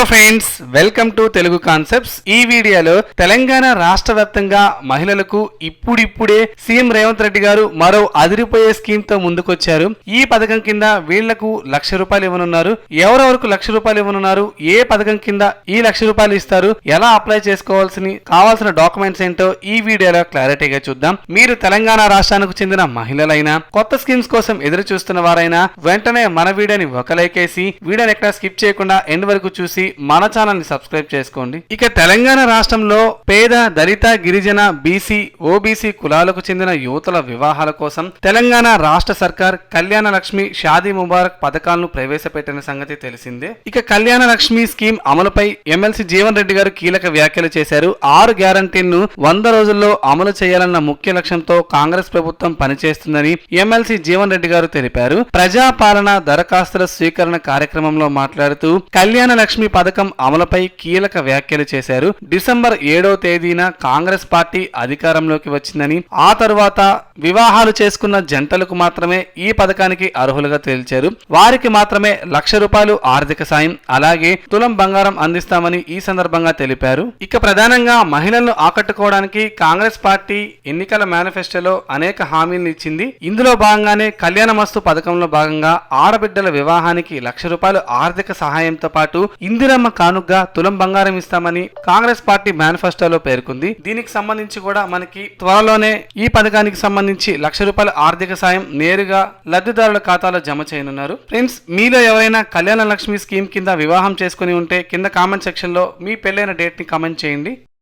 Hello friends welcome to Telugu concepts ఈ వీడియోలో తెలంగాణ రాష్ట్ర వ్యాప్తంగా మహిళలకు ఇప్పుడిప్పుడే సీఎం రేవంత్ రెడ్డి గారు మరో అదిరిపోయే స్కీమ్తో ముందుకొచ్చారు. ఈ పథకం కింద వీళ్ళకు లక్ష రూపాయలు ఇవ్వనున్నారు. ఎవరెవరకు లక్ష రూపాయలు ఇవ్వనున్నారు? ఏ పథకం కింద ఈ లక్ష రూపాయలు ఇస్తారు? ఎలా అప్లై చేసుకోవాల్సిన కావాల్సిన డాక్యుమెంట్స్ ఏంటో ఈ వీడియోలో క్లారిటీగా చూద్దాం. మీరు తెలంగాణ రాష్ట్రానికి చెందిన మహిళలైనా కొత్త స్కీమ్స్ కోసం ఎదురు చూస్తున్న వారైనా వెంటనే మన వీడియోని ఒక లైక్ వేసి వీడియోని ఎక్కడ స్కిప్ చేయకుండా ఎండ్ వరకు చూసి మన ఛానల్ని సబ్స్క్రైబ్ చేసుకోండి. ఇక తెలంగాణ రాష్ట్రంలో పేద దళిత గిరిజన బీసీ ఓబీసీ కులాలకు చెందిన యువతుల వివాహాల కోసం తెలంగాణ రాష్ట్ర సర్కార్ కళ్యాణ లక్ష్మి షాదీ ముబారక్ పథకాలను ప్రవేశపెట్టిన సంగతి తెలిసిందే. ఇక కళ్యాణ లక్ష్మి స్కీమ్ అమలుపై ఎమ్మెల్సీ జీవన్ రెడ్డి గారు కీలక వ్యాఖ్యలు చేశారు. ఆరు గ్యారంటీలను వంద రోజుల్లో అమలు చేయాలన్న ముఖ్య లక్ష్యంతో కాంగ్రెస్ ప్రభుత్వం పనిచేస్తుందని ఎమ్మెల్సీ జీవన్ రెడ్డి గారు తెలిపారు. ప్రజాపాలన దరఖాస్తుల స్వీకరణ కార్యక్రమంలో మాట్లాడుతూ కళ్యాణ లక్ష్మి పథకం అమలుపై కీలక వ్యాఖ్యలు చేశారు. డిసెంబర్ ఏడో తేదీన కాంగ్రెస్ పార్టీ అధికారంలోకి వచ్చిందని ఆ తరువాత వివాహాలు చేసుకున్న జంటలకు మాత్రమే ఈ పథకానికి అర్హులుగా తేల్చారు. వారికి మాత్రమే లక్ష రూపాయలు ఆర్థిక సాయం అలాగే తులం బంగారం అందిస్తామని ఈ సందర్భంగా తెలిపారు. ఇక ప్రధానంగా మహిళలను ఆకట్టుకోవడానికి కాంగ్రెస్ పార్టీ ఎన్నికల మేనిఫెస్టోలో అనేక హామీలను ఇచ్చింది. ఇందులో భాగంగానే కళ్యాణ మస్తు పథకంలో భాగంగా ఆడబిడ్డల వివాహానికి లక్ష రూపాయలు ఆర్థిక సహాయంతో పాటు ఇందిరమ్మ కానుగ్గా తులం బంగారం ఇస్తామని కాంగ్రెస్ పార్టీ మేనిఫెస్టోలో పేర్కొంది. దీనికి సంబంధించి కూడా మనకి త్వరలోనే ఈ పథకానికి సంబంధించి లక్ష రూపాయల ఆర్థిక సాయం నేరుగా లబ్ధిదారుల ఖాతాలో జమ చేయనున్నారు. ఫ్రెండ్స్ మీలో ఎవరైనా కళ్యాణ లక్ష్మి స్కీమ్ కింద వివాహం చేసుకుని ఉంటే కింద కామెంట్ సెక్షన్లో మీ పెళ్ళైన డేట్ని కామెంట్ చేయండి.